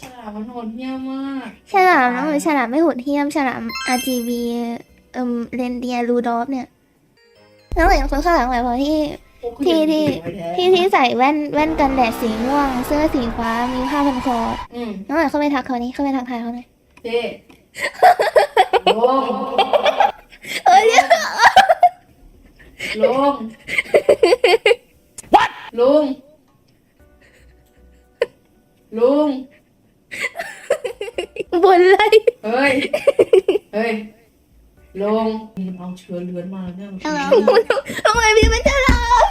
ฉลามมันโหดเหี้ยมมาก ฉลามน้องหรือฉลามไม่โหดเหี้ยมฉลาม RGB เอ่มเรนเดียรูดอฟเนี่ยน้องเหมือนคนข้างหลังไหมพอที่ โอ้กูที่เห็นที่ไว้แท้ที่ที่ใส่แว่นแว่นกันแดดสีม่วง เสื้อสีฟ้ามีผ้าพันคออืมน้องเหมือนเข้าไปทักเขานี่เข้าไปทักทายเขาหน่อยเจ๊ลงเอ้ยเนี่ยลงลุงลุง บนเลย เฮ้ย เฮ้ย ลง มันเอาเชื้อเลือนมาเนี่ยมันทำไมพี่เป็นฉลาม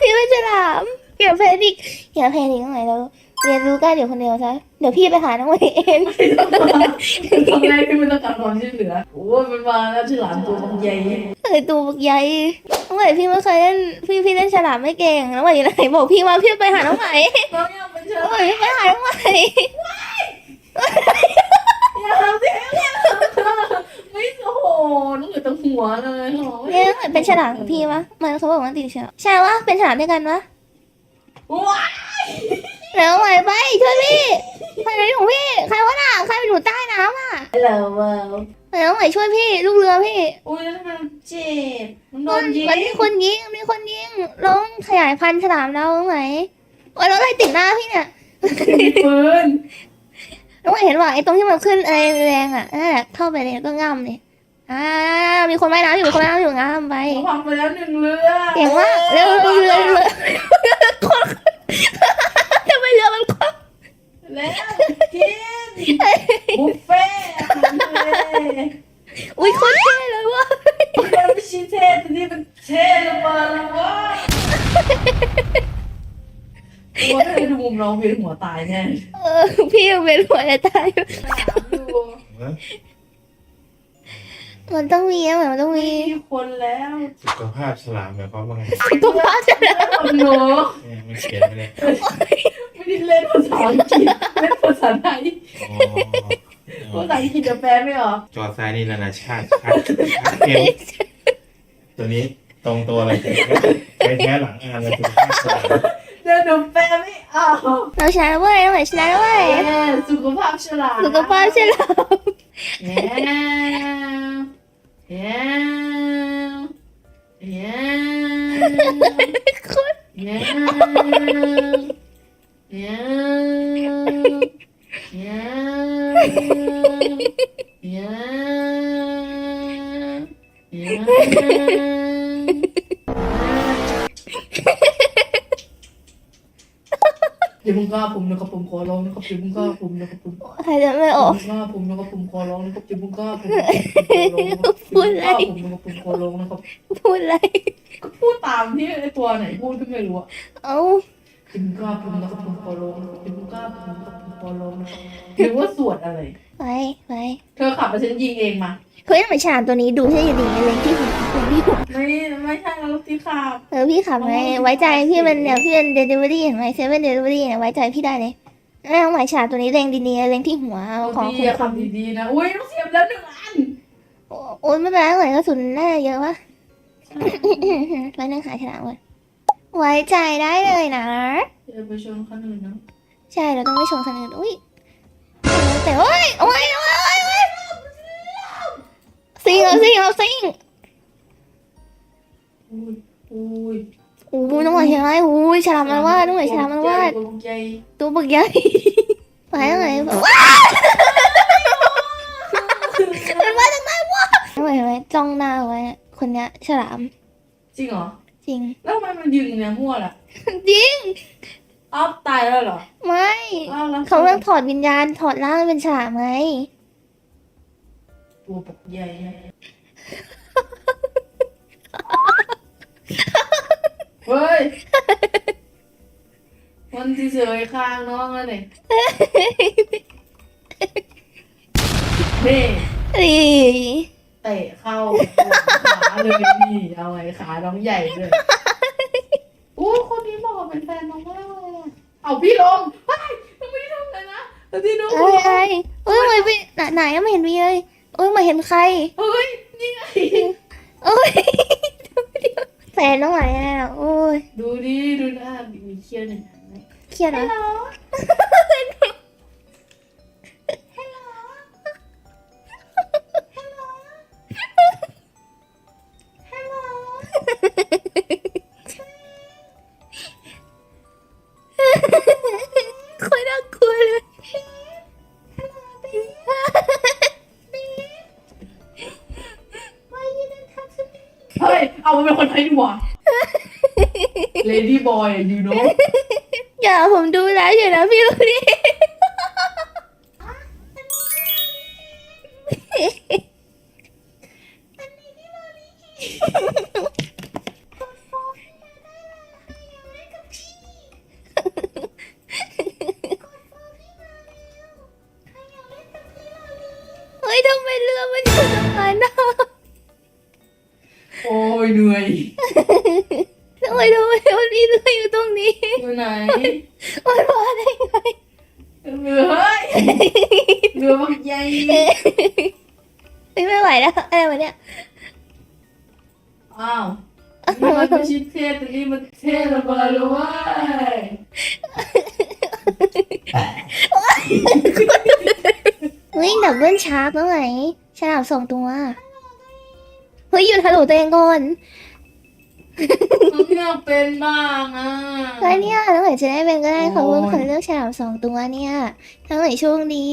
พี่เป็นฉลามอย่าแพนิคอย่าแพนิคหน่อยเราเรียนรู้กันเดี๋ยวคนเดียวซะเดี๋ยวพี่ไปหาน้องเองทำไงพี่มันต้องการความช่วยเหลือโอ้ยมันมาแล้วฉลามตัวมันใหญ่เอ้ยตัวบักใหญ่น้องใหม่พี่ไม่เคยเล่นพี่พี่เล่นฉลามไม่เก่งน้องใหม่อยู่ไหนบอกพี่ว่าพี่ไปหาน้องใหม่ น้องอยาก เป็นฉน้องลามใหม่พี่ไปหาน้องใหม่อย่าทำสิไม่โอ้โหน้องเหลือแต่หัวเลยโอ้ยเนี่ยน้องใหม่เป็นฉลามกับพี่วะมันเขาบอกว่าติดเชื้อใช่วะเป็นฉลามด้วยกันวะว้ายแล้วใหม่ไปช่วยพี่ใครเป็นของพี่ใครวะน่ะใครไปอยู่ใต้น้ำอะแล้วว้าวแล้วใหม่ช่วยพี่ลูกเรือพี่โอ้ยแล้วทำไมมันเจ็บมันโดนยิงมันมีคนยิงมันมีคนยิงลองขยายพันธุ์ฉลามเราไหม โอ้ยแล้วอะไรติดหน้าพี่เนี่ยมีปืนแล้วเห็นว่าไอ้ตรงที่มันขึ้นอะไรแรงอะนั่นแหละเข้าไปเลยก็ง่ำเลยอ่ามีคนว่ายน้ำอยู่มีคนว่ายน้ำอยู่ง่ำไปเขาพังไปแล้วหนึ่งเรือเก่งมากเร็วเรือเรือเรือคนทำไมเรือมันคว่แล้วกินบุฟเฟ่ต์อาหารทะเลำอุ้ยโคตรเท่เลยว่ะมันไม่ใช่เทศแต่นี่เป็นเทศระเบิดเลยเว้ย ตัวถ้าไปดูมุมน้องเวียนหัวตายแน่เออ พี่ยังเป็นหัวจะตายอยู่ดูมันต้องมีอะมันต้องมี มีคนแล้วสุขภาพฉลามหมายความว่าไงตัวภาพจะหนูเนี่ยมันเขียนไม่ได้ไม่ได้เล่นภาษาอังกฤษเล่นภาษาไทยอ๋อภาษาอังกฤษจะแปลไม่ออกจอซ้ายนี่นานาชาติชัดชัดเกมตัวนี้ตรงตัวอะไรไปแท้หลังอ่านเลยสุขภาพฉลามเดี๋ยว หนูแปลไม่ออกเราชนะเว้ยเราชนะเว้ยเออสุขภาพฉลาดสุขภาพฉลาดเย้เย้เย้เย้เย้เย้เย้เย้ อย่ามึงกล้าผมนะครับผมขอร้องนะครับอย่ามึงกล้าผมนะครับผมใครจะไม่ออกผมกล้าผมนะครับผมขอร้องนะครับอย่ามึงกล้าผมพูดอะไรผมนะครับผมขอร้องนะครับพูดอะไร ก็พูดตามที่ไอตัวไหนพูดก็ไม่รู้อะเอ้าอย่ามึงกล้าผมนะครับผมขอร้องอย่ามึงกล้าผมนะครับผมขอร้องนะครับหรือว่าสวดอะไร ไปไป เธอขับมาฉันยิงเองมา เฮ้ยทำไมฉลามตัวนี้ดูใช่อยู่ดีเล็งที่หัวเล็งที่หัวไม่ไม่ใช่แล้วที่ขับเออพี่ขับไงไว้ใจพี่เป็นเนี่ยพี่เป็นเดลิเวอรี่เห็นไหมเซเว่นเดลิเวอรี่เนี่ยไว้ใจพี่ได้เลยแล้วน้องหมายฉลามตัวนี้เล็งดีๆเล็งที่หัวเอาของดีคุณอะขับดีๆนะอุ้ยต้องเสียบแล้วหนึ่งอันโอ้ยไม่เป็นไรเหมือนกระสุนน่าจะเยอะวะไปนั่งหาฉลามก่อนไว้ใจได้เลยนะอย่าไปชนคนอื่นนะใช่เราต้องไม่ชนคนอื่นอุ้ยเออแต่โอ้ยโอ้ยโอ้ยโอ้ยโอ้ย ซิงเอาซิงเอาซิงอุ้ยอุ้ยโอ้ยน้องหมายเห็นไหมโอ้ยฉลามมันวาดน้องหมายฉลามมันวาดตัวใหญ่ตัวบักใหญ่ไปยังไงว้ามันมาจากไหนวะน้องหมายเห็นไหมจ้องหน้าไว้คนเนี้ยฉลาม จริงเหรอ จริง แล้วทำไมมันยืนเนี่ยมั่วล่ะ จริงอ้าวตายแล้วเหรอ ไม่อ้าวแล้วเขาต้องถอดวิญญาณถอดร่างเป็นฉลามไง ตัวปกใหญ่เฮ้ย มันที่เสยข้างน้องแล้วเนี่ยนี่อีเตะเข้าขาเลยนี่ เอาไงขาน้องใหญ่เลยโอ้คนนี้บอกว่าเป็นแฟนน้องมากเลยอะเอาพี่ลงไปน้องไม่ได้ทำอะไรนะแต่ที่น้องเอ้ยเอ้ยเอ้ยไมพี่ไหนไหนไม่เห็นมีเลย อ้ยไม่เห็นใครเฮ้ยนี่ไงเอ้ยแฟนน้องไหนอะโอ้ยดูดิดูหน้ามีเคี้ยวหนึ่งอันไหมเครียดเหรอฮั เอามันเป็นคนไทยดีกว่า Lady Boy you know อย่าผมดูแลวอยู่นะพี่ลูกนี่ ช่เทศแต่นี่มันเทศระเบิดเลยเว้ยเฮ้ยดับเบิลชาร์ปแล้วไหมฉลามสองตัว เฮ้ยหยุดฮัลโหลตัวเองก่อนน้องอยากเป็นบ้างอะแล้วเนี่ยแล้วเหมือนจะได้เป็นก็ได้เขาโอ้ยเป็นคนเลือกฉลามสองตัวเนี่ย ทั้งเหมือนโช่วงดี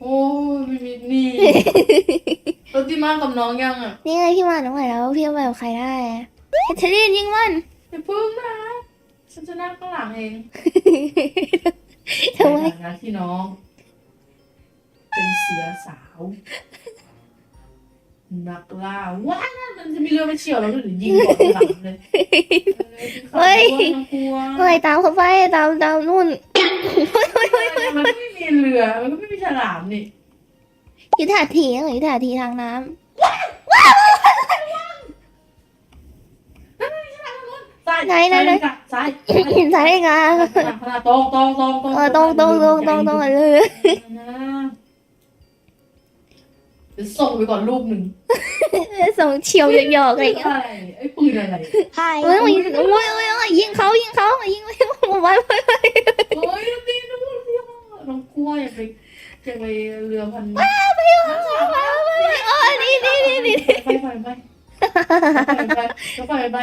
โอ้ยไม่มีนี่ รถที่มากับน้องยังอะนี่ไงพี่มาน้องใหม่แล้ว พี่เอาไปกับใครได้อะเทเดนยิงมัน อย่าพึ่งนะฉันจะนั่งข้างหลังเองทำไม ในฐานะที่น้อง เป็นเสือสาว นักล่าว้ามันจะมีเรือมาเฉียวเราหรือยิงก่อนหลังเลยเฮ้ย น่ากลัวเฮ้ยตามเขาไปตามตามนู่น มันไม่มีเรือมันก็ไม่มีฉลามนี่ ยุทธาทีเหรอยุทธาทีทางน้ซ้ายไหนไหนไหนซ้ายำสายได้ไงขนาดตรงตรงตรงตรงเออตรงตรงตรงตรงตรงเลยเดี๋ยวส่งไปก่อนลูกหนึ่งส่งเฉียวหยอกๆอะไรอย่างเงี้ยอะไรไอ้ปืนอะไรเฮ้ยยิงโอ้ยโอ้ยโอ้ยยิงเขายิงเขายิงไปไว้ไว้โอ้ยตีน้องเรียกน้องกลัวอย่าไป อย่าไปเรือพันไปเออนี่นี่นี่นี่ไปไปไปไปไปไป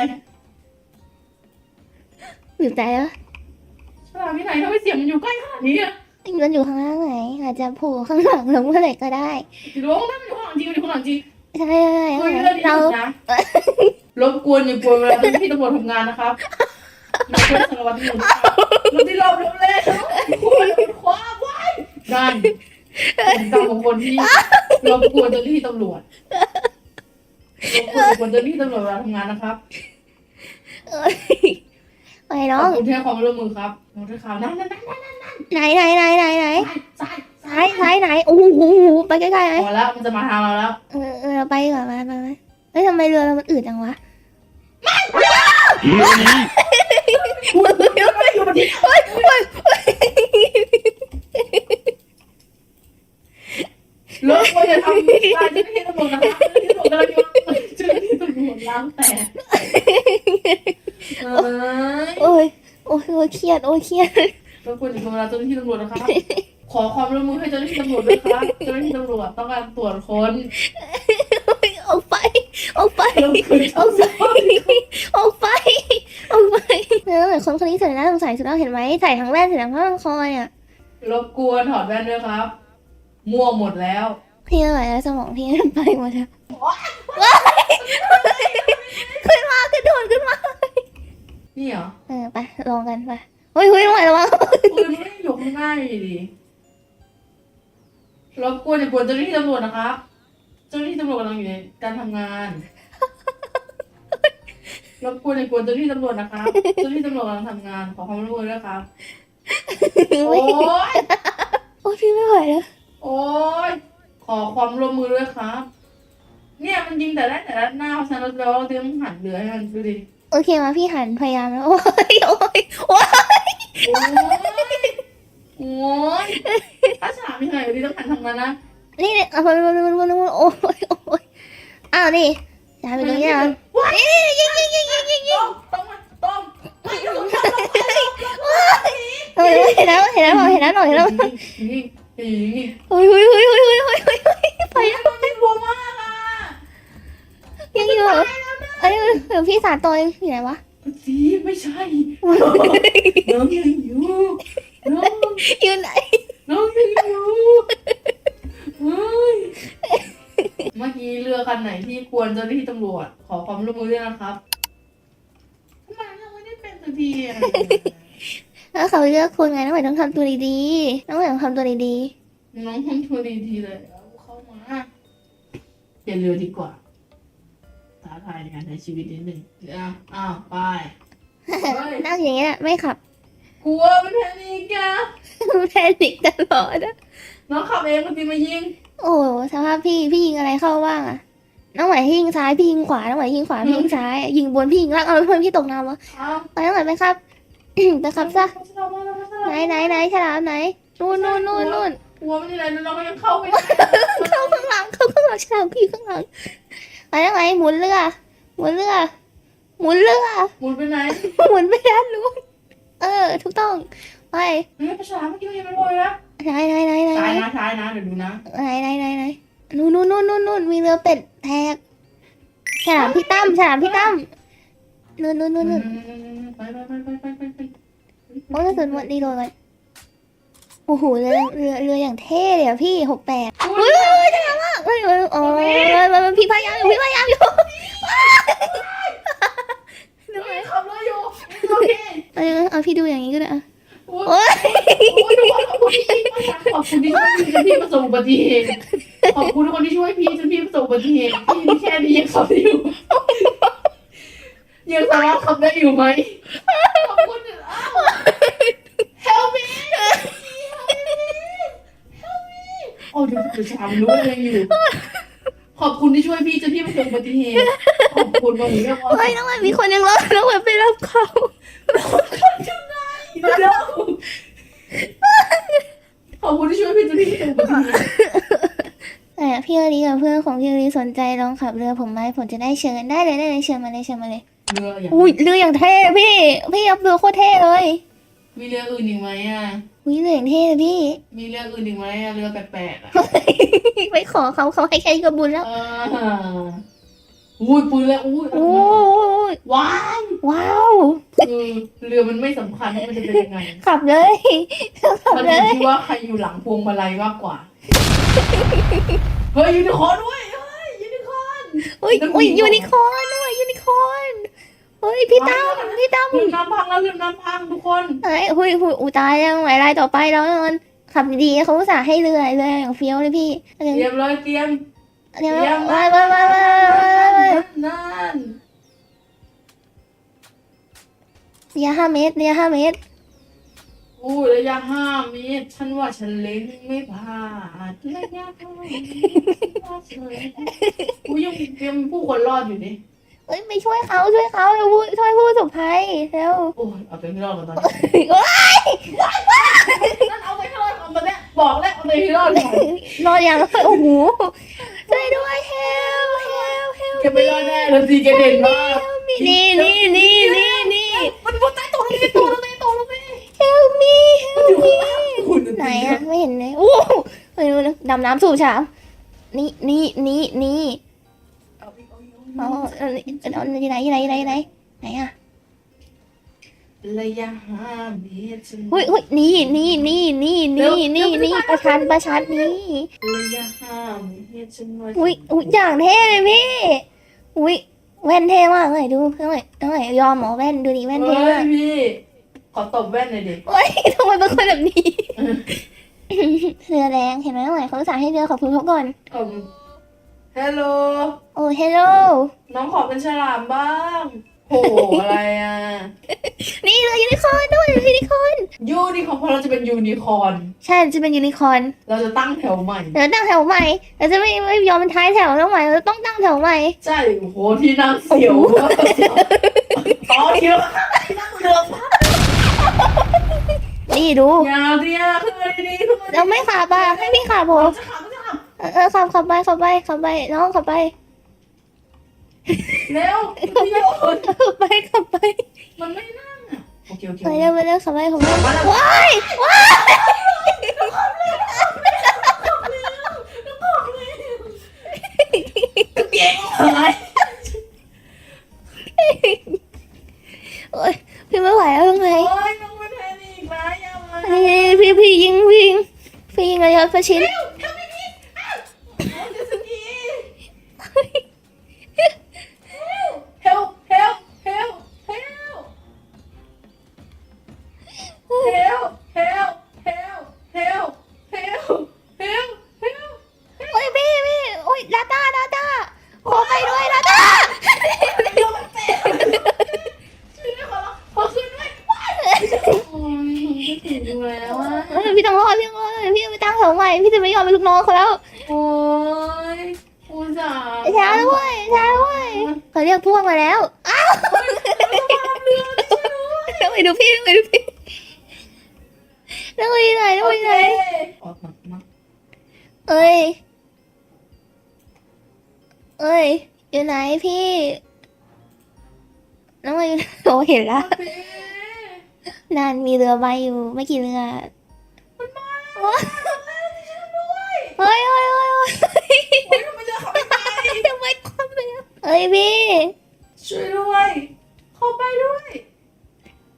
หยุดใจแล้วฉลามที่ไหนทำไมเสียงมันอยู่ใกล้ขนาดนี้อะมันอยู่ข้างล่างไหนอาจจะโผล่ข้างหลังลงเมื่อไหร่ก็ได้อยู่ตรงนั้นอยู่ข้างหลังจริงอยู่ข้างหลังจริงใช่ใช่เรานะรบกวนอย่ากวนเวลาที่ตำรวจทำงานนะครับไม่ใช่สารวัตรตำรวจรถที่เราเร็วเลยคุณคว้าไว้นั่น เป็นกรรมของคนที่รบกวนเจ้าหน้าที่ตำรวจรบกวนเจ้าหน้าที่ตำรวจเวลาทำงานนะครับไปขน้ออบง คุณที่ให้ความร่วมมือครับน้องด้วยข่าวนั่นนั่นนั่นไหนไหนไหนไหนไหนซ้ายซ้ายซ้ายไหนโอ้โหไปใกล้ๆไหมพอแล้วมันจะมาทางเราแล้วเออเออเราไปดีกว่าไปไปไปเฮ้ยทำไมเรือเรามันอืดจังวะคุณอยู่อยู่บนที่เลิกว่าจะทำได้เจ้าหน้าที่ตำรวจนะครับเจ้าหน้าที่ตำรวจกำลังเจ้าหน้าที่ตำรวจล้างแตกเอ้ย โอ้ยโอ้ยโอ้ย เครียดโอ้ยเครียดรบกวนอย่าโทรเวลาเจ้าหน้าที่ตำรวจนะครับขอความร่วมมือให้เจ้าหน้าที่ตำรวจด้วยครับเจ้าหน้าที่ตำรวจต้องการตรวจค้นออกไปออกไปเรื่องคืนออกไปออกไปออกไปเออเหมือนคนคนนี้ใส่หน้าสงสัยสุดแล้วเห็นไหมใส่ทั้งแว่นใส่ทั้งผ้าพันคออะรบกวนถอดแว่นด้วยครับม่วงหมดแล้ว พี่ไม่ไหวแล้วสมองพี่มันไปหมดแล้วว้ายขึ้นมากระโดดขึ้นมา นี่เหรอเออไปลองกันไปเฮ้ยเฮ้ยไม่ไหวแล้ววะปืนไม่ได้อยู่ข้างหน้าอยู่ดีรบกวนอย่ากวนเจ้าหน้าที่ตำรวจนะครับเจ้าหน้าที่ตำรวจกำลังอยู่ในการทำงานรบกวนอย่ากวนเจ้าหน้าที่ตำรวจนะครับเจ้าหน้าที่ตำรวจกำลังทำงานขอความร่วมมือด้วยครับโอ๊ยโอ้ยพี่ไม่ไหวแล้วโอ๊ยขอความร่วมมือด้วยครับ เนี่ยมันยิงแต่ได้แต่ละหน้าเพราะฉะนั้นเราเตรียมหันเรือให้มันดูดิ โอเคมาพี่หันพยายามแล้วโอ้ยโอ้ยโอ้ยโอ๊ยโอ๊ยถ้าฉลามยังไงดีต้องหันทางนั้นนะนี่เนี่ยเอาไปไปไปไปไปโอ้ยโอ้ยอ้าวนี่จะไปตรงนี้นะว้ายนี่ยิงยิงยิงยิงยิงยิงต้องมาต้องไม่ต้องเออเห็นแล้วเห็นแล้วเห็นแล้วเห็นแล้วนี่นี่นี่เฮ้ยเฮ้ยเฮ้ยเฮ้ยเฮ้ยเฮ้ยเฮ้ยไปไปมันไม่กลัวมากอะยังอยู่ เอ้ยเดี๋ยวพี่สารตัวอยู่ไหนวะเมื่อสีไม่ใช่ น้องยังอยู่น้องอยู่ไหน น้องยังอยู่เฮ้ยเมื่อกี้เรือคันไหนที่ควรเจ้าหน้าที่ตำรวจ ขอความร่วมมือด้วยนะครับทำไมเราไม่ได้เป็นสักทีอะถ้าเขาเลือกคุณไงน้องใหม่ต้องทำตัวดีๆ น้องใหม่ต้องทำตัวดีน้องทำตัวดีๆเลยเอาเข้ามาเปลี่ยนเรือดีกว่า ท้าทายในการใช้ชีวิตนิดหนึ่งอ้าวอ้าวไปเฮ้ยๆนั่งอย่างเงี้ยไม่ขับกลัวมันแพนิกอะแพนิคตลอดอะน้องขับเองบางทีมายิง โอ้สภาพพี่พี่ยิงอะไรเข้าบ้างอะน้องใหม่ยิงซ้ายพี่ยิงขวาน้องใหม่ยิงขวาพี่ยิงซ้ายยิงบนพี่ยิงล่างเอาแล้วทำไมพี่ตกน้ำวะอ้าวไปน้องใหม่ไปครับไปครับซะไหนไหนไหนฉลามไหนนู่นนู่นนู่นนู่นกลัวไม่ได้เลยเราก็ยังเข้าไม่ได้เข้าข้างหลังเข้าข้างหลังฉลามพี่อยู่ข้างหลัง ไปน้องใหม่หมุนเรือ หมุนเรือ หมุนเรือ หมุนไปไหนหมุนไปด้านนู้นเออ ถูกต้อง ไปเฮ้ยภาษาเมื่อกี้มันยังไม่พอเลยนะไหนไหนไหนไหนซ้ายไหนนะซ้ายนะเดี๋ยวดูนะไหนไหนไหนไหนนู่นนู่นนู่นนู่นนู่นมีเรือเป็ดแทกฉลามพี่ตั้มฉลามพี่ตั้มนู่นนู่นนู่นนู่นไปไปไปไปไปไปไปโอ้กระสุนหมดดีโดนไปโอ้โหเรือเรือเรืออย่างเท่เลยอะพี่หกแปดอุ้เฮ้ยยเฮ้ยฉลามอะเฮ้ยเฮ้ยอ๋อมันมัน พี่พยายามอยู่พี่พยายามอยู่ดูไหมขับเลยอยู่โอเคเออเอาพี่ดูอย่างนี้ก็ได้อะโอ้ยโอ้ยขอบคุณที่ช่วยพี่จนพี่ประสบอุบัติเหตุขอบคุณทุกคนที่ช่วยพี่จนพี่ประสบอุบัติเหตุพี่แค่นี้ยังขับได้อยู่ยังสามารถขับได้อยู่ไหมขอบคุณอ้าว help me help me โอ้เดี๋ยวเดี๋ยวชามรู้ว่ายังอยู่ ขอบคุณที่ช่วยพี่จนพี่ประสบอุบัติเหตุขอบคุณมากเลยว่าเฮ้ยน้องมันมีคนยังรอน้องมันไปรับเขาเดี๋ยวขอบคุณที่ช่วยพี่จนพี่ประสบอุบัติเหตุแต่พี่อลีกับเพื่อนของพี่อลีสนใจลองขับเรือผมไหมผมจะได้เชิญได้เลยได้เลยเชิญมาเลยเชิญมาเลยเรืออย่างอุ้ยเรืออย่างเท่พี่พี่ยับเรือโคตรเท่เลยมีเรืออื่นอีกไหมอะอุ้ยเรืออย่างเท่เลยพี่มีเรืออื่นอีกไหมอะเรือแปลกๆอะ ไปขอเขาเขาให้แค่นี้ก็บุญแล้วเอออุ้ยปืนแล้วอุ้ยโอ้ยว้ายว้าวคือเรือมันไม่สำคัญว่ามันจะเป็นยังไงขับเลย ขับมันเลอยู่ย ที่ว่าใครอยู่หลังพวงมาลัยมากกว่า เฮ้ยยูนิคอร์นด้วยเฮ้ยยูนิคอร์น อุ้ยอุ้ยยูนิคอร์นด้วยยูนิคอร์นเฮ้ยพี่ตั้มพี่ตั้มเรือน้ำพังแล้วเรือน้ำพังทุกคน เฮ้ยหุยหุยอุยตายยังไหวไรต่อไปแล้วนอน ขับดีๆเขาอุตส่าห์ให้เรือเรืออย่างเฟี้ยวเลยพี่เดี๋ยวเตรียมเลยเตรียมเดี๋ยวเตรียมไปไปไปไปไปนั่นระยะห้าเมตรระยะห้าเมตรอู้ระยะห้าเมตรฉันว่าฉันเล็งไม่พลาดระยะห้าเมตรว่าฉันเล็งอู้ยังยังมีผู้คนรอดอยู่นี่เอ้ยไปช่วยเขาช่วยเขาเร็วพูดช่วยผู้ประสบภัยเร็วโอ้ยเอาตัวที่รอดก่อนตอนนี้ บอกแล้วเอาตัวที่รอดก่อนนอนอย่างโอ้โหช่วยด้วยเฮลเฮลเฮลแกไม่รอดแน่เลยสิแกเด่นมากนี่นี่นี่นี่นี่มันมันใต้ตัวลงไปตัวลงไปตัวลงไปเฮลมีเฮลมีคุณไหนอะไม่เห็นเลยโอ้โหไปดูนะดำน้ำสู่ฉามนี่นี่นี่นี่เอาอีกเอาอีกอ๋อเอาอีก เอาเอาเอาที่ไหนที่ไหนที่ไหนที่ไหนไหนอะ ระยะห้าเมตรฉัน หุ้ยหุ้ยนี่นี่นี่นี่นี่นี่นี่ประชันประชันนี่ระยะห้าเมตรฉันว่าอุ้ยอุ้ยอย่างเท่เลยพี่อุ้ยแว่นเท่มากเลยดูเท่าไหร่เท่าไหร่ยอมเหมอแว่นดูดิแว่นเฮ้เท่มายกพี่ ขอตบแว่นหน่อยดิเฮ้ยทำไมเป็นคนแบบนี้เรือแดงเห็นไหมเท่าไหร่เขาสั่งให้เรือขอบคุณเขาก่อนเอ่มฮัลโหล โอ้เฮลโลน้องขอเป็นฉลามบ้าง โหอะไรอะ นี่เรือยูนิคอร์นด้วยเรือยูนิคอร์นยูนิคอร์นเพราะเราจะเป็นยูนิคอร์นใช่จะเป็นยูนิคอร์นเราจะตั้งแถวใหม่เดี๋ยวตั้งแถวใหม่เราจะไม่ไม่ยอมเป็นท้ายแถวแล้วใหม่เราต้องตั้งแถวใหม่ใช่โอ้โหที่นั่งเสียวมากต่อเที่ยวนั่งเรือนี่ดูยาวเดียวขึ้นมาดีๆขึ้นมาดีเราไม่ขับอะให้พี่ขับผๆมจะขับจะขับเออเออขับขับไปขับไปขับไปน้องขับไป เร็วมันไม่โดนขับไปขับไปมันไม่นั่งอะโอเคโอเคไปเร็วไปเร็วขับไปขับไปมาแล้วว้ายว้ายเก่งอะไรโอ้ไม่ไหวแล้วยังไงโอ้ยน้องเป็นแพนิกนะอย่ามานี่พี่พี่ยิงพี่ยิงพี่ยิงระยะประชิดทำไม่ดีอ้าวโอ้ยเจะสกี ไม่กี่เรือมันมาโอ้ยแล้วช่วยด้วยเฮ้ยเฮ้ยเฮ้ยเฮ้ยโอ้ยทำไมเรือเขาไม่ไปทำไมความเรือเอ้ยพี่ช่วยด้วย เข้าไปด้วย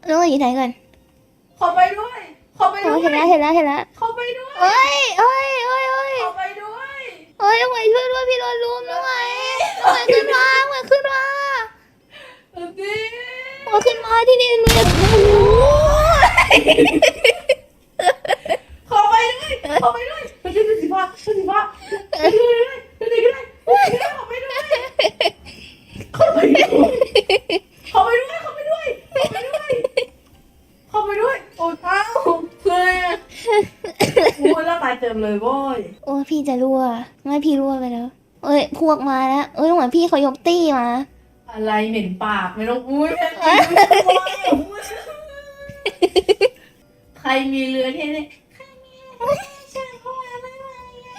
น้องอยู่ไหนก่อนเข้าไปด้วย เข้าไปโอ้ด้วยเห็นแล้วเห็นแล้วเห็นแล้วเข้าไปด้วยเอ้ยเอ้ยเอ้ยเอ้ยเข้าไปด้วยเอ้ยทำไมช่วยด้วยพี่โดนรุมทำไมทำไมขึ้นมาทำไมขึ้นมา เออดิทำไมขึ้นมาที่นี่หนูอยากโอ้โหเข้าไปด้วยข้าไปด้วยไปช่วยดูสิฟ้าสิฟ้าไปช่วยด้วยดูดิก็ได้ดูดิก็ได้เข้าไปด้วยข้าไปด้วยเข้าไปด้วยข้าไปด้วยข้าไปด้วยข้าไปด้วยโอ้เท้าเพื่อนโอ้ยแล้วตายเต็มเลยโว้ยโอ้ยพี่จะรั่วไม่พี่รั่วไปแล้วเอ้ยพวกมาแล้วเอ้ยเหมือนพี่เขายกตี้มา อะไรเหม็นปากไม่ต้องอุ้ยแพนนี่อุ้ย ใครมีเรือเท่ๆใครมีเรือเท่ๆเข้ามาไม่ไหวอะ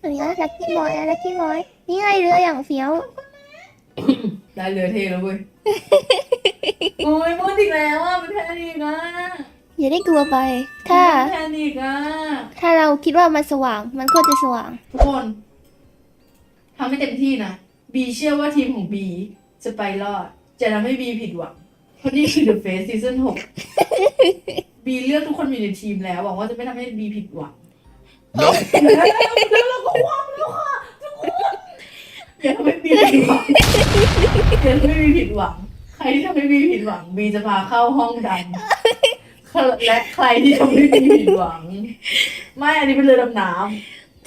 อันนี้ลักกี้บอยลักกี้บอยนี่ไงเรืออย่างเฟี้ยวได้เรือเท่แล้วเว้ยโอ้ยพูดอีกแล้วอะเป็นแพนิกอะอย่าได้กลัวไป ถ้าเป็นแพนิกอะถ้าเราคิดว่ามันสว่าง มันก็จะสว่าง ทุกคนทำให้เต็มที่นะบีเชื่อว่าทีมของบีจะไปรอด จะทำให้บีผิดหวังเพราะนี่คือ The Face Season 6บีเลือกทุกคนอยู่ในทีมแล้วหวังว่าจะไม่ทำให้บีผิดหวัง Nope แล้วเราก็ว่างแล้วค่ะทุกคนอย่าทำให้บีผิดหวังอย่าทำให้บีผิดหวัง ใครที่ทำให้บีผิดหวัง บีจะพาเข้าห้องดำและใครที่ทำให้บีผิดหวัง ไม่อันนี้เป็นเรือดำน้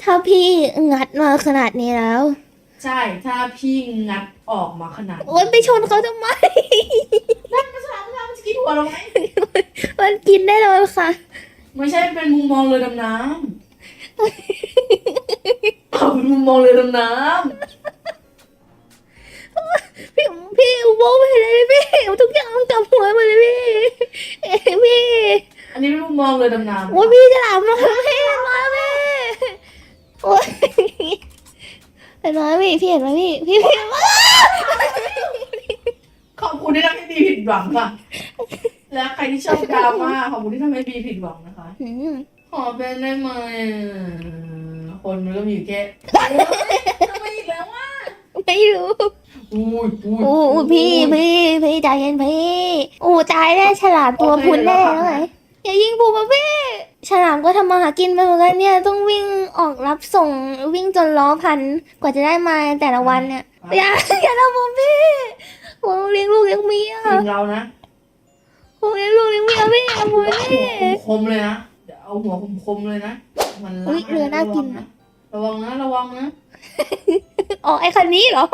ถ้าพี่งัดมาขนาดนี้แล้วำ ใช่ถ้าพี่งัดออกมาขนาดนี้โอ๊ยไปชนเขาทำไม นั่นมันสามน้ำจะกินหัวเราไหมมันกินได้เลยค่ะ ไม่ใช่เป็นมุมมองเรือดำน้ำเอาเป็นมุมมองเรือดำน้พี่พี่โว้ไปเลยพี่ทุกอย่างมันกลับหัวหมดเลยพี่เอ้ยพี่ำอันนี้เป็นมุมมองเรือดำน้ำโอ้ยพี่จะหลับมาพี่มาพี่โอ้ย เห็นไหมพี่พี่เห็นไหมพี่พี่พี่ขอบคุณที่ทำให้บีผิดหวังค่ะ และใครที่ชอบดราม่าขอบคุณที่ทำให้บีผิดหวังนะคะ อืมขอเป็นได้ไหมคนมันก็มีอยู่แค่ทำไมอีกแล้วอะไม่รู้อุ้ยอุ้ยโอ้โหพี่พี่พี่ใจเย็นพี่โอ้ตายแน่ฉลามตัวพุนแน่แล้วไงอย่ายิงผมมาพี่ ฉลามก็ทำมาหากินไปเหมือนกันเนี่ยต้องวิ่งออกรับส่งวิ่งจนล้อพันกว่าจะได้มาแต่ละวันเนี่ยอย่าอย่าทำผมพี่ผมเลี้ยงลูกเลี้ยงเมียทีมเรานะผมเลี้ยงลูกเลี้ยงเมียพี่เอาผมเอาพี่หัวคมๆเลยนะเดี๋ยวเอาหัวคมๆเลยนะมันอุ๊ยเรือน่ากินนะนะระวังนะระวังนะอ๋อไอ้คันนี้เหรอ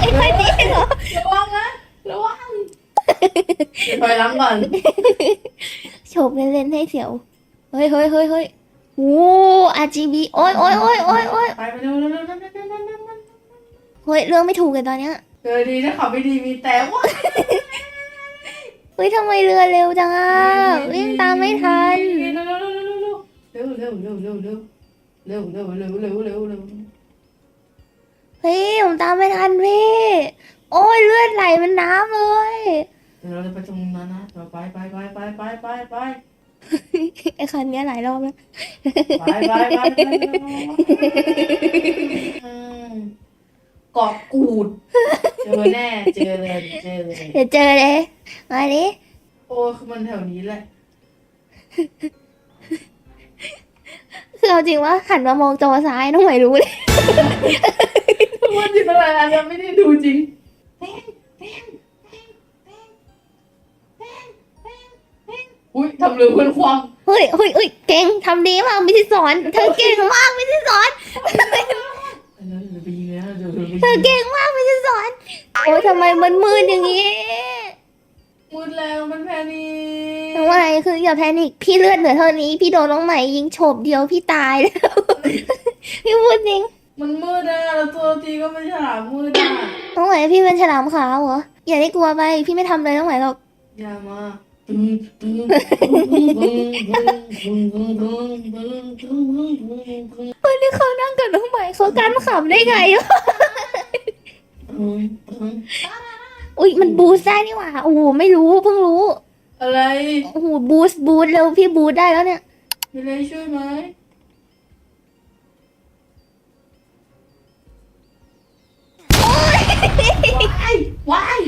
ไอ้คันนี้เหรอระวังนะระวังเดี๋ยวถอยหลังก่อนโฉบเล่นๆให้เสียว เฮ้ยเฮ้ยเฮ้ยเฮ้ยโอ้ RGB โอ้ยโอ้ยโอ้ยโอ้ยโอ้ยไปไปเร็วเร็วเร็วเร็วเร็วเร็วเร็วเร็วเร็วเฮ้ยเรื่องไม่ถูกเลยตอนเนี้ยเจอดีถ้าขับไม่ดีมีแต่ว่าเฮ้ยทำไมเรือเร็วจังอะวิ่งตามไม่ทันเร็วเร็วเร็วเร็วเร็วเร็วเร็วเร็วเร็วเร็วเร็วเร็วเฮ้ยผมตามไม่ทันพี่โอ้ยเลือดไหลเป็นน้ำเลยเดี๋ยวเราจะไปตรงนั้นนะเราไปไปไปไปไปไปไป ไอ้คันเนี้ยหลายรอบแล้ว ไปไปไปไปเกาะกูด เจอแน่ เจอเลย เจอเลย เดี๋ยวเจอเลย มาดิ โอ้คือมันแถวนี้แหละ คือเอาจริงว่าหันมามองจอซ้ายน้องใหม่รู้เลยว่าจินตนาการยังไม่ได้ดูจริงแป้งแป้ง อุ้ยทำเรือเพื่อนความเฮ้ยเฮ้ยเฮ้ยเก่งทำดีมากไม่ได้สอน เธอเก่งมากไม่ได้สอน อันนั้นเดี๋ยวไปยิงนะเดี๋ยวเดี๋ยวไปเธอยิงเก่งมากไม่ได้สอน โอ้ยทำไมมันมืดอย่างนี้มืดแล้วมันแพนีน้องใหม่คืออย่าแพนิคพี่เลือดเหลือเท่านี้ พี่โดนน้องใหม่ยิงโฉบเดียวพี่ตายแล้ว พี่พูดจริงมันมืดอะแล้วตัวทีก็เป็นฉลามมืดอะน้องใหม่พี่เป็นฉลามขาวเหรออย่าได้กลัวไป พี่ไม่ทำอะไรน้องใหม่หรอก อย่ามา วันนี้เขานั่งกับน้องใหม่เขากันขำได้ไงวะอุ้ยมันบูสได้นี่หว่าโอ้โหไม่รู้เพิ่งรู้ อะไรโอ้โหบูสบูสเร็วพี่บูสได้แล้วเนี่ยมีอะไรช่วยไหมว้ยวาย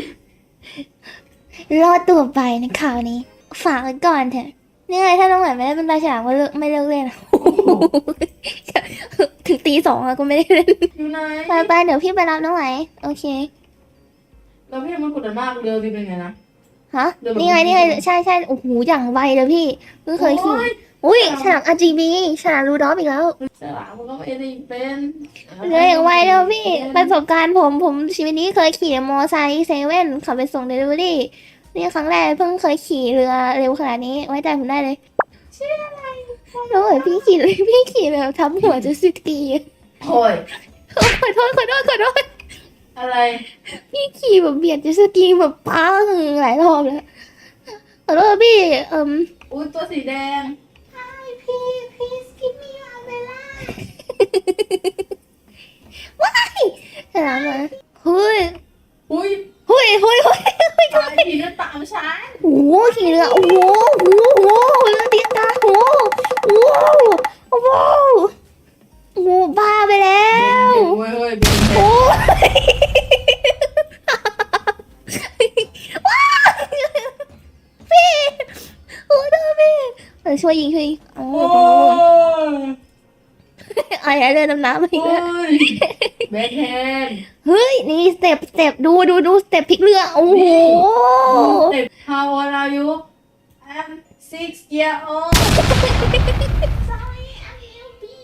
รอดตัวไปในข่าวนี้ ฝากไว้ก่อนเถอะนี่ไงถ้าน้องใหม่ไม่ได้เป็นปลาฉลามก็เลิกไม่เลิกเล่นถึงตีสองอะก็ไม่ได้เล่นอยู่ไหนไปไปเดี๋ยวพี่ไปรับน้องใหม่โอเคแล้วพี่มันกดดันมากเรือดีเป็นไงนะ ฮะเดี๋ยวแบบนี่ไงนี้นี่ไงใช่ใช่โอ้โหอย่างไวเลยพี่เพิ่งเคยขี่โอ้ยอุ้ยฉลาม RGB ฉลามรูดอฟอีกแล้วฉลามมันก็ไม่ได้เป็นเรืออย่างไวเลยพี่ประสบการณ์ผมผมชีวิตนี้เคยขี่มอไซค์เซเว่นขับไปส่งเดลิเวอรี่ นี่ครั้งแรกเพิ่งเคยขี่เรือเร็วขนาดนี้ ไว้ใจผมได้เลยชื่ออะไรแล้วเหมือนพี่ขี่เลยพี่ขี่แบบทับหัวจะสกีโอ้ยขอโทษขอโทษขอโทษอะไร พี่ขี่แบบเบียดเจะสกีแบบปังหลายรอบแล้วขอโทษพี่เอ่มอุ้ยตัวสีแดงพี่ please give me a umbrella ฉลามมาเฮ้ยอุ้ย เฮ้ยเฮ้ยเฮ้ย ตาย ผีจะตามฉันโอ้โหขี่เรือโอ้โหโอ้โหโอ้โหเรือตีตาโอ้โหโอ้โหโอ้โหบ้าไปแล้วเว้ยเว้ยเป็นโอ้ยว้าวพี่โอ้โหพี่เออช่วยยิงช่วยยิงโอ้โอ้โหยไอ้เรือดำน้ำอีกโอ้แล้วย แบทแฮนเฮ้ย นี่สเต็ปสเต็ปดูดูดูสเต็ปพลิกเรือ โอ้โห How old are you I'm six year old Sorry I'm happy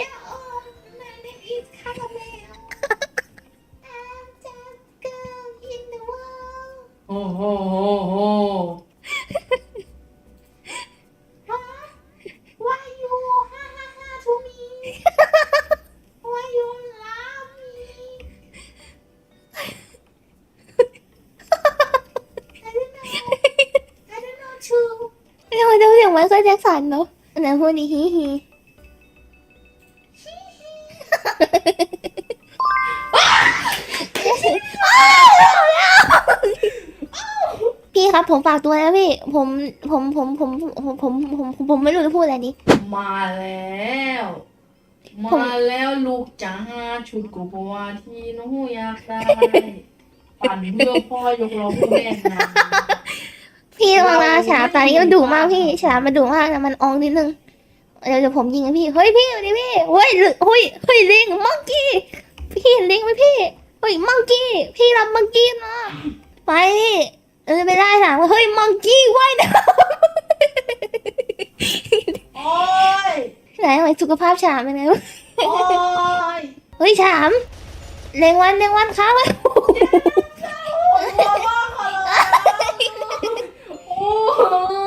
Yeah oh my name is Caramel I'm just girl in the world โอ้โหโหโห เคิลแจ็คสันเนาะอันนั้นพูดดีฮิฮิพี่ครับผมฝากตัวนะพี่ผมผมผมผมผมผมผมผมผมไม่รู้จะพูดอะไรดีมาแล้ว มาแล้วลูกจ้าชุดกุปวาที่หนูอยากได้ปั่นเพื่อพ่อยกเราผู้แม่นะ พี่ระวังนะฉลามตอนนี้มันดุมากพี่ฉลามมันดุมากนะมันอองนิดนึงเดี๋ยวเดี๋ยวผมยิงให้พี่เฮ้ยพี่เดี๋ยวพี่เฮ้ยเฮ้ยเฮ้ยลิงมังกี้พี่เห็นลิงไหมพี่เฮ้ยมังกี้พี่รับมังกี้มาไปพี่เออไม่ได้ถามว่าเฮ้ยมังกี้ว่ายน้โอ้ยำไหนหน่อยสุขภาพฉลามเป็นไงวะโอ้ยเฮ้ยฉลามแรงวันแรงวันค้าไว้โอ้โห Oh.